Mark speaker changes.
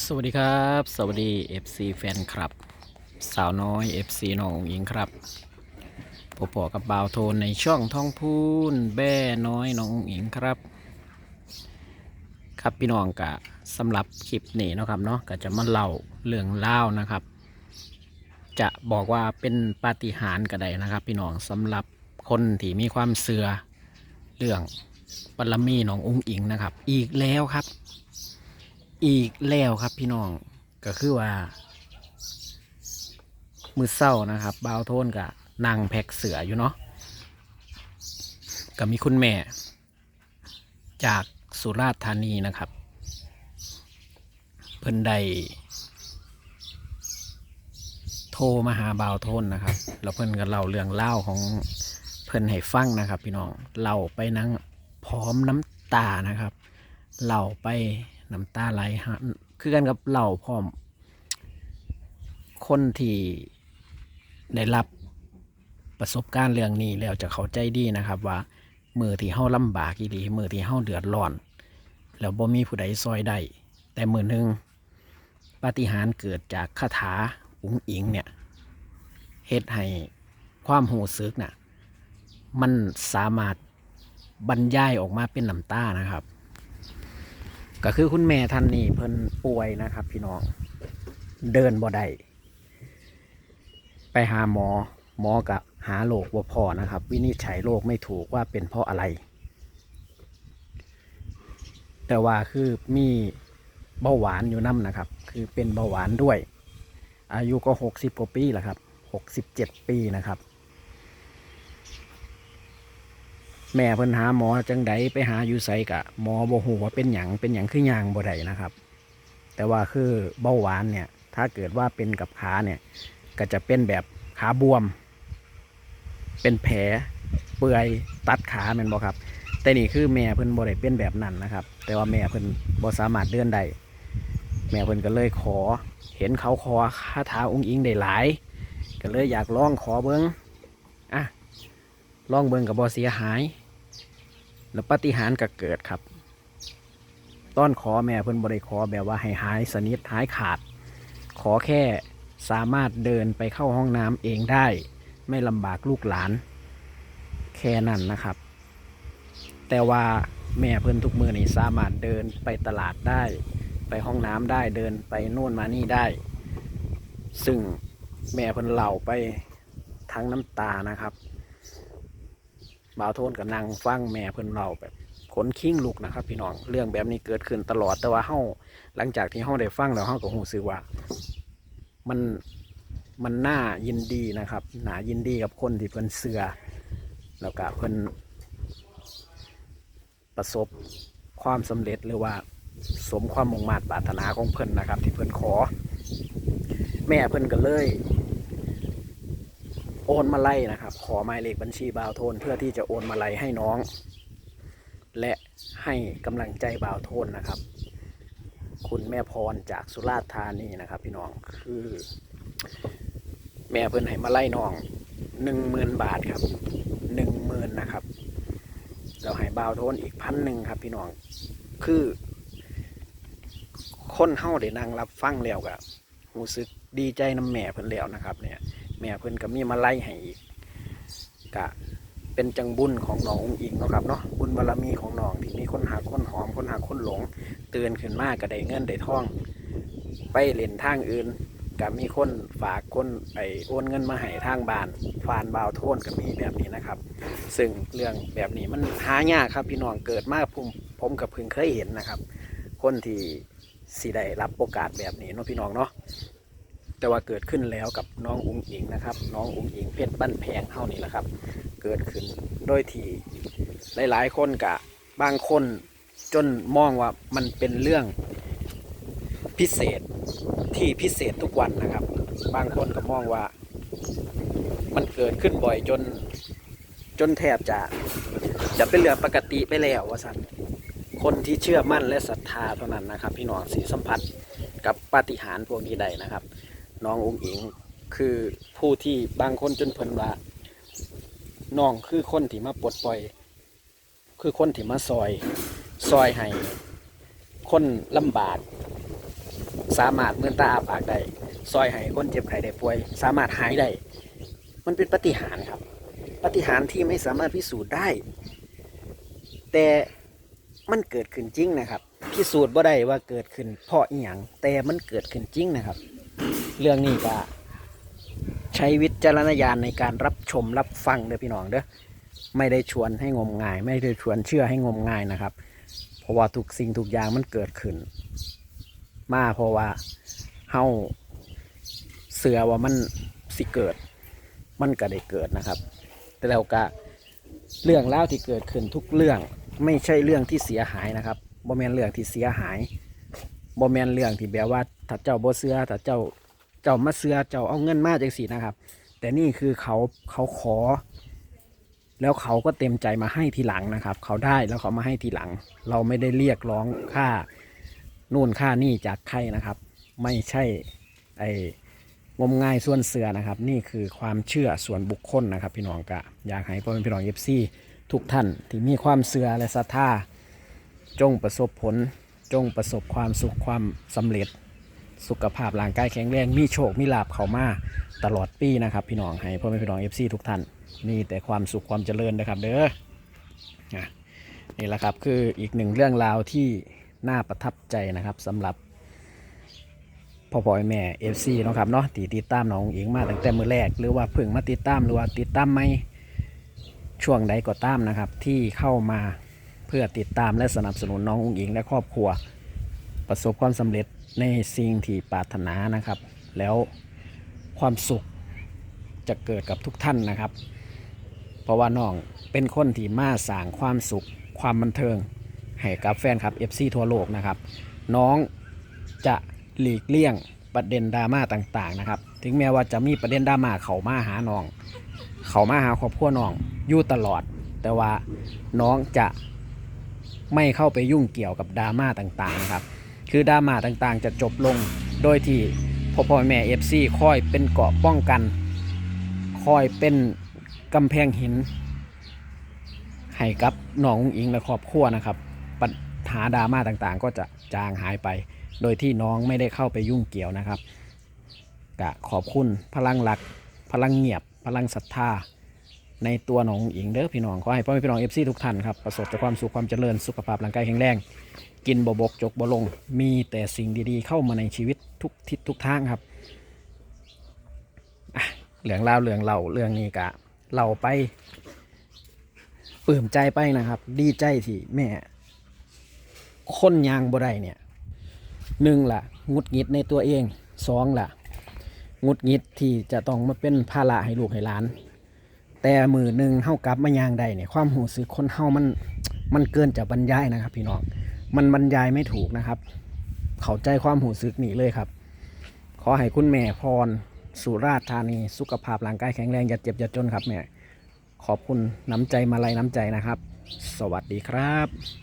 Speaker 1: สวัสดีครับ สวัสดี FC แฟนคลับ สาวน้อย FC น้องหญิงครับพบปอกับบ่าวโทนในช่องท่องพูนแบ่น้อยน้องหญิงครับ ครับพี่น้องกะสำหรับคลิปนี้นะครับเนาะก็จะมาเล่าเรื่องเล่านะครับ จะบอกว่าเป็นปาฏิหาริย์ก็ได้นะครับ พี่น้องสำหรับคนที่มีความเสือเรื่องปรมีน้องอุ้งอิงนะครับ อีกแล้วครับ อีกแล้วครับพี่น้องก็คือว่า มือเศร้านะครับบ่าวโทนกับนางแพ็กเสืออยู่เนาะก็มีคุณแม่ จากสุราษฎร์ธานีนะครับ เพิ่นได้โทรมาหาบ่าวโทนนะครับ แล้วเพิ่นก็เล่าเรื่องเล่าของเพิ่นให้ฟังนะครับ พี่น้องเล่าไปนั่งพร้อมน้ำตานะครับเล่าไป น้ำตาไหลฮะคือกันกับเล่าพร้อม คนที่ได้รับประสบการณ์เรื่องนี้แล้วจะเข้าใจดีนะครับ ว่ามือที่เฮาลำบากอีหลีมือที่เฮาเดือดร้อน แล้วบ่มีผู้ใดซอยได้แต่มือหนึ่งปาฏิหาริย์เกิดจากคาถาอุ๋งอิงเนี่ยเฮ็ดให้ความหูซึกน่ะมันสามารถบรรยายออกมาเป็นน้ำตานะครับ ก็คือคุณแม่ท่านนี้เพิ่นป่วยนะครับ พี่น้องเดินบ่ได้ไปหาหมอหมอกับหาโรคบ่าพอนะครับ วินิจฉัยโรคไม่ถูกว่าเป็นเพราะอะไร แต่ว่าคือมีเบาหวานอยู่น้ำนะครับ คือเป็นเบาหวานด้วย อายุก็หกสิบกว่าปีแล้วครับหกสิบเจ็ดปีนะครับ แม่เพิ่นหาหมอจังใดไปหาอยู่ไสกะหมอบ่ฮู้ว่าเป็นหยังเป็นหยังคือยางบ่ได้นะครับ แต่ว่าคือเบาหวานเนี่ย ถ้าเกิดว่าเป็นกับขาเนี่ย ก็จะเป็นแบบขาบวม เป็นแผลเปื่อยตัดขาแม่นบ่ครับ แต่นี่คือแม่เพิ่นบ่ได้เป็นแบบนั้นนะครับ แต่ว่าแม่เพิ่นบ่สามารถเดินได้แม่เพิ่นก็เลยขอ เห็นเขาขอคาถาองค์อิงได้หลาย ก็เลยอยากลองขอเบิ้งอะลองเบิ้งกับบ่เสียหาย แล้วปฏิหารก็เกิดครับ ต้อนขอแม่เพิ่นบ่ได้ขอแบบว่าให้หายสนิทหายขาด ขอแค่สามารถเดินไปเข้าห้องน้ำเองได้ ไม่ลำบากลูกหลาน แค่นั้นนะครับ แต่ว่าแม่เพิ่นทุกมือนี่สามารถเดินไปตลาดได้ ไปห้องน้ำได้เดินไปโน่นมานี่ได้ ซึ่งแม่เพิ่นเล่าไปทั้งน้ำตานะครับ บ่าวโทนกับนางฟังแม่เพิ่นเล่าแบบขนคิ้งลุกนะครับพี่น้องเรื่องแบบนี้เกิดขึ้นตลอดแต่ว่าเฮาหลังจากที่เฮาได้ฟังแล้วเฮาก็รู้สึกว่า มันมันน่ายินดีนะครับหน่ายินดีกับคนที่เพิ่นเสือแล้วก็เพิ่นประสบความสำเร็จหรือว่าสมความมุ่งมั่นปรารถนาของเพิ่นนะครับ ที่เพิ่นขอ แม่เพิ่นก็เลย โอนมาไล่นะครับ ขอหมายเลขบัญชีบ่าวโทนเพื่อที่จะโอนมาไล่ให้น้อง และให้กำลังใจบ่าวโทนนะครับ คุณแม่พรจากสุราษฎร์ธานีนะครับ พี่น้องคือ แม่เพิ่นให้มาไล่น้องหนึ่งหมื่นบาทครับหนึ่งหมื่นนะครับเราให้บ่าวโทนอีกพันหนึ่งครับ พี่น้องคือคนเฮาได้นั่งรับฟังแล้วก็รู้สึกดีใจน้ำแม่เพิ่นแล้วนะครับ เนี่ย แม่เพิ่นก็มีมาไล่ให้อีกก็เป็นจังบุญของน้ององค์อิงเนาะครับเนาะบุญบารรมีของน้องที่มีคนหาคนหอมคนหาคนหลงเตือนขึ้นมากก็ได้เงินได้ท่อง ไปเล่นทางอื่นก็มีคนฝากคนไปโอนเงินมาให้ทางบ้านฟานบาวโทนก็มีแบบนี้นะครับ ซึ่งเรื่องแบบนี้มันหายากครับพี่น้องเกิดมากผมผมกับเพิ่งเคยเห็นนะครับ คนที่สิได้รับโอกาสแบบนี้เนาะพี่น้องเนาะ แต่ว่าเกิดขึ้นแล้วกับน้องอุ๋งอิงนะครับ น้องอุ๋งอิงเพชรบ้านแพงเท่านี้แหละครับ เกิดขึ้นโดยที่หลายๆคนกะบางคนจนมองว่ามันเป็นเรื่องพิเศษที่พิเศษทุกวันนะครับ บางคนก็มองว่า มันเกิดขึ้นบ่อยจนจนแทบจะจะเป็นเรื่องปกติไปแล้วว่าสันคนที่เชื่อมั่นและศรัทธาเท่านั้นนะครับ พี่น้องสีสัมผัสกับปาฏิหาริย์พวกนี้ได้นะครับ น้ององค์อิงคือผู้ที่บางคนจนเพิ่นว่าน้องคือคนที่มาปลดปล่อย คือคนที่มาซอย ซอยให้คนลำบาก สามารถเมื่อตาอาปากได้ซอยให้คนเจ็บไข้ได้ป่วย สามารถหายได้ มันเป็นปฏิหารครับ ปฏิหารที่ไม่สามารถพิสูจน์ได้ แต่มันเกิดขึ้นจริงนะครับ พิสูจน์บ่ได้ว่าเกิดขึ้นเพราะอีหยังแต่มันเกิดขึ้นจริงนะครับ เรื่องนี้ก็ใช้วิจารณญาณในการรับชมรับฟังเด้อพี่น้องเด้อไม่ได้ชวนให้งมงาย ไม่ได้ชวนเชื่อให้งมงายนะครับ เพราะว่าทุกสิ่งทุกอย่างมันเกิดขึ้น มาเพราะว่าเฮาเสือว่ามันสิเกิด มันก็ได้เกิดนะครับ แต่แล้วก็เรื่องเล่าวที่เกิดขึ้นทุกเรื่องไม่ใช่เรื่องที่เสียหายนะครับบ่แมนเรื่องที่เสียหายบ่แมนเรื่องที่แบบว่าถ้าเจ้าบ่เสือถ้าเจ้า เจ้ามาเสือเจ้าเอาเงินมาจังสีนะครับ แต่นี่คือเขาเขาขอ แล้วเขาก็เต็มใจมาให้ทีหลังนะครับ เขาได้แล้วเขามาให้ทีหลัง เราไม่ได้เรียกร้องค่านู่นค่านี่จากใครนะครับ ไม่ใช่ไองมง่ายส่วนเสือนะครับ นี่คือความเชื่อส่วนบุคคลนะครับ พี่น้องกะอยากให้พ่อแม่พี่น้องเอฟซีทุกท่านที่มีความเสือและศรัทธาจงประสบผลจงประสบความสุขความสำเร็จ สุขภาพร่างกายแข็งแรงมีโชคมีลาบเข้ามาตลอดปีนะครับพี่น้องให้พ่อแม่พี่น้องเอฟซีทุกท่านมีแต่ความสุขความเจริญนะครับ เด้อนี่แหละครับคืออีกหนึ่งเรื่องราวที่น่าประทับใจนะครับสำหรับพ่อพ่อแม่เอฟซีนะครับเนาะตีติดตามน้องอิงมาตั้งแต่มือแรก หรือว่าเพิ่งมาติดตามหรือว่าติดตามไม่ช่วงใดก็ตามนะครับ ที่เข้ามาเพื่อติดตามและสนับสนุนน้ององอิงและครอบครัว ประสบความสำเร็จ ในสิ่งที่ปรารถนานะครับ แล้วความสุขจะเกิดกับทุกท่านนะครับ เพราะว่าน้องเป็นคนที่มาสร้างความสุข ความบันเทิง ให้กับแฟนคลับ FC ทั่วโลกนะครับ น้องจะหลีกเลี่ยงประเด็นดราม่าต่างๆนะครับ ถึงแม้ว่าจะมีประเด็นดราม่าเขามาหาน้อง เขามาหาครอบครัวน้องอยู่ตลอด แต่ว่าน้องจะไม่เข้าไปยุ่งเกี่ยวกับดราม่าต่างๆนะครับ คือดราม่าต่างๆ จะจบลง โดยที่พ่อพ่อแม่เอฟซีคอยเป็นเกาะป้องกัน คอยเป็นกำแพงหิน ให้กับน้องอุ๋งอิงและครอบครัวนะครับ ปัญหาดราม่าต่างๆ ก็จะจางหายไป โดยที่น้องไม่ได้เข้าไปยุ่งเกี่ยวนะครับกะขอบคุณพลังหลัก พลังเงียบ พลังศรัทธา ในตัวน้องอิงเด้อพี่น้องขอให้พ่อแม่พี่น้องเอฟซีทุกท่านครับประสบแต่ความสุขความเจริญสุขภาพร่างกายแข็งแรง กินบบบกจกบลง มีแต่สิ่งดีๆ เข้ามาในชีวิตทุกทิศทุกทางครับอะเรื่องราวเรื่องเล่าเรื่องนี้กะเล่าไปปลื้มใจไปนะครับ ดีใจที่แม่คนยางบ่ได้เนี่ยหนึ่งล่ะงุดงิดในตัวเองสองล่ะงุดงิดที่จะต้องมาเป็นภาระให้ลูกให้หลาน แต่มือหนึ่งเท่ากับมายางใดเนี่ยความหูสึกคนเท่ามันมันเกินจะบรรยายนะครับ พี่น้องมันบรรยายไม่ถูกนะครับ เข้าใจความหูสึกนี่เลยครับ ขอให้คุณแม่พรสุราษฎร์ธานีสุขภาพร่างกายแข็งแรงอย่าเจ็บอย่าจนครับแม่ขอบคุณน้ำใจมาลัยน้ำใจนะครับ สวัสดีครับ